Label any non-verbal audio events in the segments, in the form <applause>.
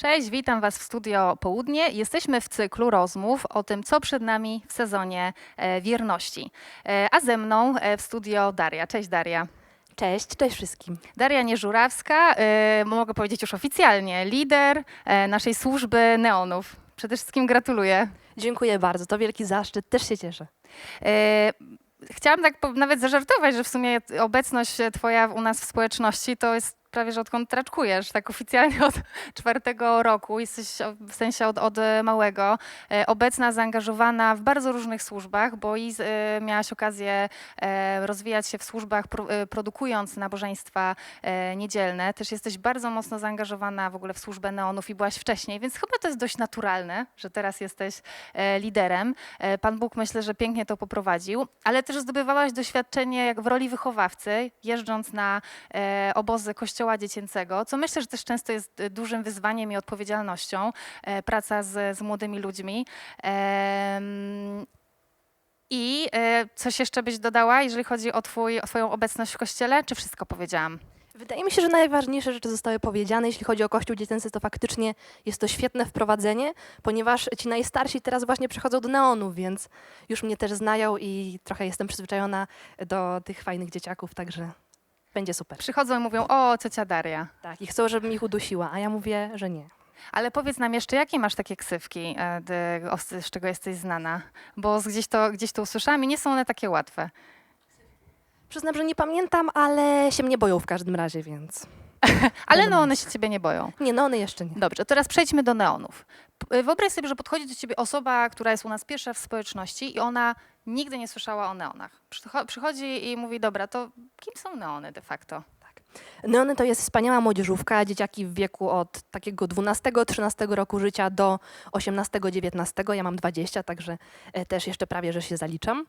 Cześć, witam Was w studio Południe. Jesteśmy w cyklu rozmów o tym, co przed nami w sezonie e, wierności. E, A ze mną e, w studio Daria. Cześć Daria. Cześć, cześć wszystkim. Daria Nieżurawska, mogę powiedzieć już oficjalnie, lider naszej służby neonów. Przede wszystkim gratuluję. Dziękuję bardzo, to wielki zaszczyt, też się cieszę. Chciałam tak nawet zażartować, że w sumie obecność Twoja u nas w społeczności to jest prawie, że odkąd traczkujesz, tak oficjalnie <laughs> od czwartego roku, jesteś w sensie od, od e, małego, e, obecna, zaangażowana w bardzo różnych służbach, bo i z- e, miałaś okazję rozwijać się w służbach, pro, produkując nabożeństwa niedzielne. Też jesteś bardzo mocno zaangażowana w ogóle w służbę neonów i byłaś wcześniej, więc chyba to jest dość naturalne, że teraz jesteś liderem. Pan Bóg myślę, że pięknie to poprowadził, ale też zdobywałaś doświadczenie jak w roli wychowawcy, jeżdżąc na obozy kościoła dziecięcego, co myślę, że też często jest e, dużym wyzwaniem i odpowiedzialnością, e, praca z, z młodymi ludźmi. I e, coś jeszcze byś dodała, jeżeli chodzi o, twój, o Twoją obecność w kościele, czy wszystko powiedziałam? Wydaje mi się, że najważniejsze rzeczy zostały powiedziane. Jeśli chodzi o Kościół Dziecięcy, to faktycznie jest to świetne wprowadzenie, ponieważ ci najstarsi teraz właśnie przychodzą do neonów, więc już mnie też znają i trochę jestem przyzwyczajona do tych fajnych dzieciaków, także będzie super. Przychodzą i mówią, o, ciocia Daria. Tak, i chcą, żebym ich udusiła, a ja mówię, że nie. Ale powiedz nam jeszcze, jakie masz takie ksywki, e, o- z czego jesteś znana? Bo z- gdzieś to, gdzieś to usłyszałam i nie są one takie łatwe. Przyznam, że nie pamiętam, ale się mnie boją w każdym razie, więc... <laughs> Ale no one się ciebie nie boją. Nie, no one jeszcze nie. Dobrze, teraz przejdźmy do neonów. P- Wyobraź sobie, że podchodzi do ciebie osoba, która jest u nas pierwsza w społeczności i ona nigdy nie słyszała o neonach. Przycho- Przychodzi i mówi, dobra, to kim są neony de facto? Neony to jest wspaniała młodzieżówka, dzieciaki w wieku od takiego 12-13 roku życia do 18-19. Ja mam 20, także e, też jeszcze prawie, że się zaliczam.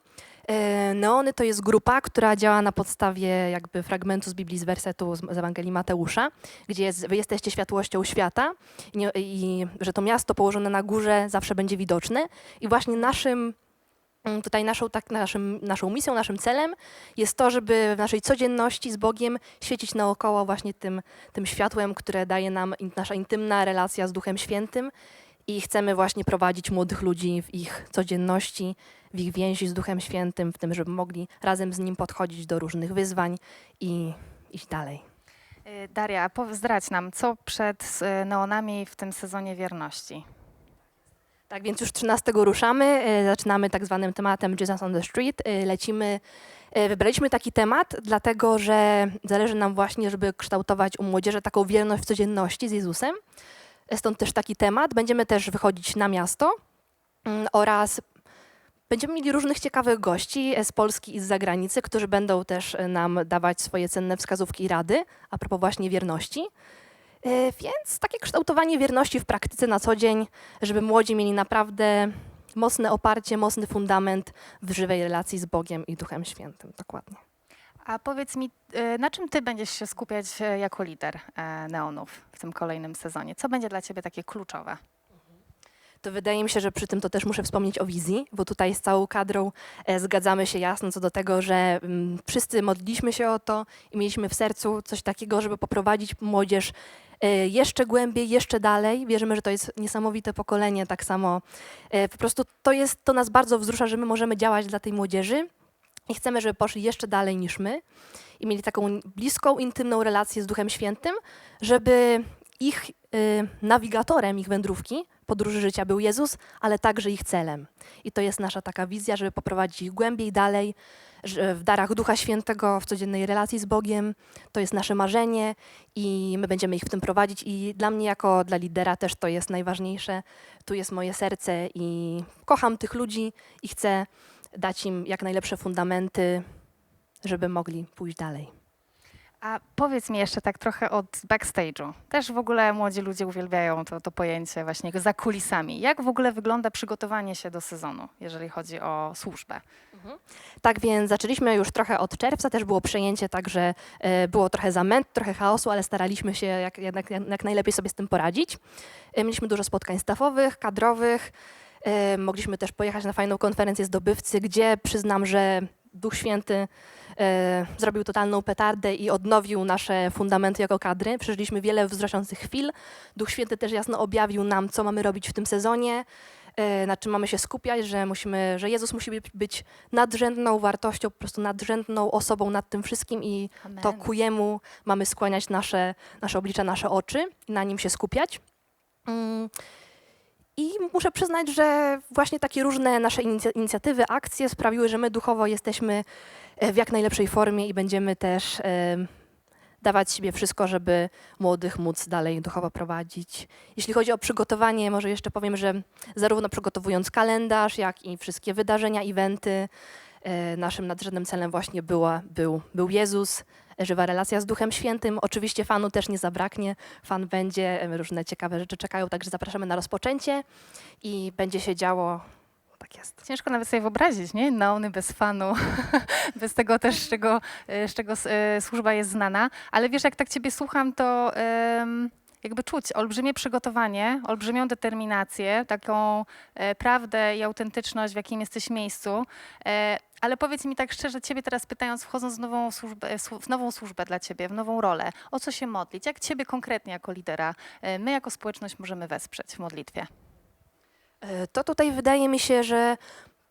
E, Neony to jest grupa, która działa na podstawie jakby fragmentu z Biblii, z wersetu z Ewangelii Mateusza, gdzie jest, wy jesteście światłością świata i, i że to miasto położone na górze zawsze będzie widoczne. I właśnie naszym Tutaj naszą, tak, naszym, naszą misją, naszym celem jest to, żeby w naszej codzienności z Bogiem świecić naokoło właśnie tym, tym światłem, które daje nam nasza intymna relacja z Duchem Świętym i chcemy właśnie prowadzić młodych ludzi w ich codzienności, w ich więzi z Duchem Świętym, w tym, żeby mogli razem z Nim podchodzić do różnych wyzwań i iść dalej. Y, Daria, zdradź nam, co przed y, neonami w tym sezonie wierności? Tak więc już 13 ruszamy, e, zaczynamy tak zwanym tematem Jesus on the Street. E, Lecimy, e, wybraliśmy taki temat, dlatego że zależy nam właśnie, żeby kształtować u młodzieży taką wierność w codzienności z Jezusem. Stąd też taki temat. Będziemy też wychodzić na miasto mm, oraz będziemy mieli różnych ciekawych gości z Polski i z zagranicy, którzy będą też nam dawać swoje cenne wskazówki i rady a propos właśnie wierności. E, Więc takie kształtowanie wierności w praktyce na co dzień, żeby młodzi mieli naprawdę mocne oparcie, mocny fundament w żywej relacji z Bogiem i Duchem Świętym. Dokładnie. A powiedz mi, y, na czym ty będziesz się skupiać e, jako lider e, neonów w tym kolejnym sezonie? Co będzie dla ciebie takie kluczowe? To wydaje mi się, że przy tym to też muszę wspomnieć o wizji, bo tutaj z całą kadrą e, zgadzamy się jasno co do tego, że mm, wszyscy modliliśmy się o to i mieliśmy w sercu coś takiego, żeby poprowadzić młodzież e, jeszcze głębiej, jeszcze dalej. Wierzymy, że to jest niesamowite pokolenie, tak samo. E, po prostu to jest, to nas bardzo wzrusza, że my możemy działać dla tej młodzieży i chcemy, żeby poszli jeszcze dalej niż my i mieli taką bliską, intymną relację z Duchem Świętym, żeby ich y, nawigatorem ich wędrówki, podróży życia był Jezus, ale także ich celem. I to jest nasza taka wizja, żeby poprowadzić ich głębiej, dalej, w darach Ducha Świętego, w codziennej relacji z Bogiem. To jest nasze marzenie i my będziemy ich w tym prowadzić. I dla mnie, jako dla lidera, też to jest najważniejsze. Tu jest moje serce i kocham tych ludzi i chcę dać im jak najlepsze fundamenty, żeby mogli pójść dalej. A powiedz mi jeszcze tak trochę od backstage'u. Też w ogóle młodzi ludzie uwielbiają to, to pojęcie właśnie za kulisami. Jak w ogóle wygląda przygotowanie się do sezonu, jeżeli chodzi o służbę? Tak więc zaczęliśmy już trochę od czerwca, też było przejęcie, także e, było trochę zamęt, trochę chaosu, ale staraliśmy się jak, jak, jak najlepiej sobie z tym poradzić. E, Mieliśmy dużo spotkań stafowych, kadrowych. e, Mogliśmy też pojechać na fajną konferencję zdobywcy, gdzie przyznam, że Duch Święty e, zrobił totalną petardę i odnowił nasze fundamenty jako kadry. Przeżyliśmy wiele wzruszających chwil. Duch Święty też jasno objawił nam, co mamy robić w tym sezonie, e, na czym mamy się skupiać, że, musimy, że Jezus musi być, nadrzędną wartością, po prostu nadrzędną osobą nad tym wszystkim i Amen. to ku Jemu mamy skłaniać nasze, nasze oblicza, nasze oczy i na Nim się skupiać. Mm. I muszę przyznać, że właśnie takie różne nasze inicja- inicjatywy, akcje sprawiły, że my duchowo jesteśmy e, w jak najlepszej formie i będziemy też e, dawać siebie wszystko, żeby młodych móc dalej duchowo prowadzić. Jeśli chodzi o przygotowanie, może jeszcze powiem, że zarówno przygotowując kalendarz, jak i wszystkie wydarzenia, eventy, e, naszym nadrzędnym celem właśnie była, był, był Jezus, żywa relacja z Duchem Świętym. Oczywiście fanu też nie zabraknie, fan będzie, różne ciekawe rzeczy czekają, także zapraszamy na rozpoczęcie i będzie się działo. Tak jest. Ciężko nawet sobie wyobrazić, nie? Neony bez fanu, <laughs> bez tego też, z czego, e, z czego e, służba jest znana. Ale wiesz, jak tak ciebie słucham, to jakby czuć olbrzymie przygotowanie, olbrzymią determinację, taką e, prawdę i autentyczność, w jakim jesteś miejscu. Ale powiedz mi tak szczerze, ciebie teraz pytając, wchodząc w nową, służbę, słu- w nową służbę dla ciebie, w nową rolę, o co się modlić? Jak ciebie konkretnie jako lidera, e, my jako społeczność możemy wesprzeć w modlitwie? E, To tutaj wydaje mi się, że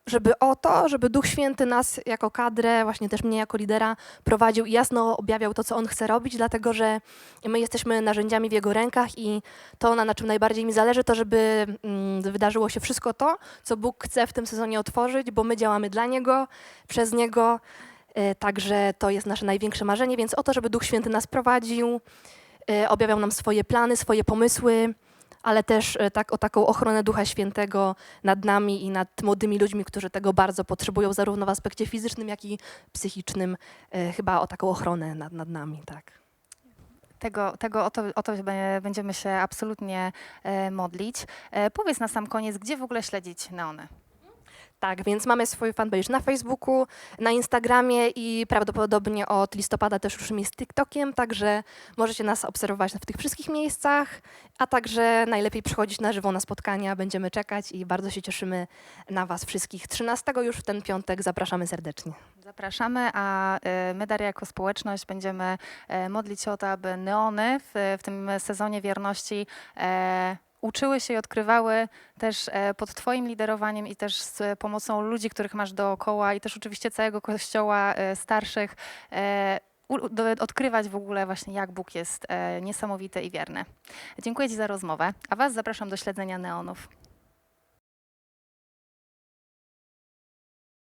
żeby o to, żeby Duch Święty nas jako kadrę, właśnie też mnie jako lidera prowadził i jasno objawiał to, co On chce robić, dlatego że my jesteśmy narzędziami w Jego rękach i to, na, czym najbardziej mi zależy, to żeby mm, wydarzyło się wszystko to, co Bóg chce w tym sezonie otworzyć, bo my działamy dla Niego, przez Niego, e, także to jest nasze największe marzenie, więc o to, żeby Duch Święty nas prowadził, e, objawiał nam swoje plany, swoje pomysły, ale też e, tak, o taką ochronę Ducha Świętego nad nami i nad młodymi ludźmi, którzy tego bardzo potrzebują, zarówno w aspekcie fizycznym, jak i psychicznym. E, chyba o taką ochronę nad, nad nami, tak. Tego, tego o, to, o to będziemy się absolutnie e, modlić. Powiedz na sam koniec, gdzie w ogóle śledzić neony? Tak, więc mamy swój fanpage na Facebooku, na Instagramie i prawdopodobnie od listopada też ruszymy z TikTokiem, także możecie nas obserwować w tych wszystkich miejscach, a także najlepiej przychodzić na żywo na spotkania, będziemy czekać i bardzo się cieszymy na Was wszystkich. 13 już w ten piątek zapraszamy serdecznie. Zapraszamy, a e, my, Daria, jako społeczność będziemy e, modlić się o to, aby neony w, w tym sezonie wierności e, uczyły się i odkrywały też e, pod Twoim liderowaniem i też z pomocą ludzi, których masz dookoła i też oczywiście całego kościoła e, starszych. e, odkrywać w ogóle właśnie, jak Bóg jest e, niesamowity i wierny. Dziękuję Ci za rozmowę, a Was zapraszam do śledzenia neonów.